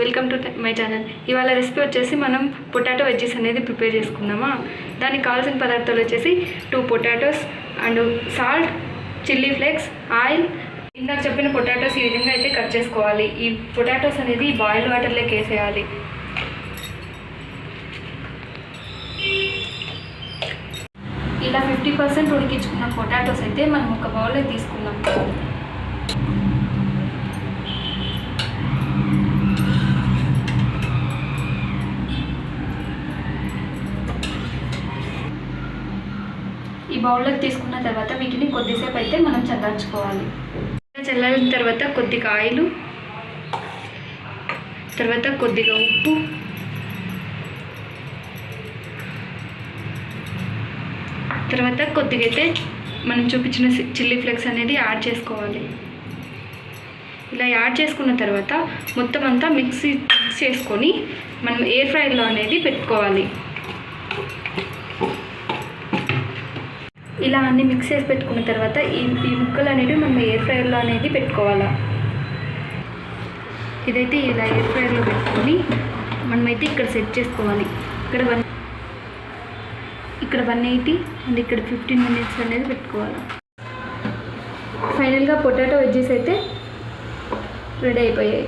Welcome to my channel. ఇవాళ recipe వచ్చేసి మనం పొటాటో వెజ్జెస్ అనేది ప్రిపేర్ చేసుకుందామా? దానికి కావాల్సిన పదార్థాలు వచ్చేసి two potatoes and salt chilli flakes oil ఇందాక చెప్పిన పొటాటోస్ ఈ విధంగా అయితే కట్ చేసుకోవాలి. ఈ పొటాటోస్ అనేది బాయిల్ వాటర్లోకి వేసేయాలి. ఇలా ఫిఫ్టీ పర్సెంట్ ఉడికించుకున్న పొటాటోస్ అయితే మనం ఒక బౌల్లో తీసుకుందాం. ఈ బౌల్లోకి తీసుకున్న తర్వాత వీటిని కొద్దిసేపు అయితే మనం చల్లార్చుకోవాలి. చల్లారిన తర్వాత కొద్దిగా ఆయిలు తర్వాత కొద్దిగా ఉప్పు. తర్వాత కొద్దిగా అయితే మనం చూపించిన చిల్లీ ఫ్లేక్స్ అనేది యాడ్ చేసుకోవాలి. ఇలా యాడ్ చేసుకున్న తర్వాత మొత్తం అంతా మిక్సీ మిక్స్ చేసుకొని మనం ఎయిర్ ఫ్రైలో అనేది పెట్టుకోవాలి. ఇలా అన్ని మిక్స్ చేసి పెట్టుకున్న తర్వాత ఈ ఈ ముక్కలు అనేవి మనం ఎయిర్ ఫ్రైర్లో అనేది పెట్టుకోవాలా. ఇదైతే ఇలా ఎయిర్ ఫ్రైర్లో పెట్టుకొని మనమైతే ఇక్కడ సెట్ చేసుకోవాలి. ఇక్కడ వన్ ఇక్కడ వన్ ఎయిటీ అండ్ ఇక్కడ ఫిఫ్టీన్ మినిట్స్ అనేది పెట్టుకోవాలి. ఫైనల్గా పొటాటో వెజ్జెస్ అయితే రెడీ అయిపోయాయి.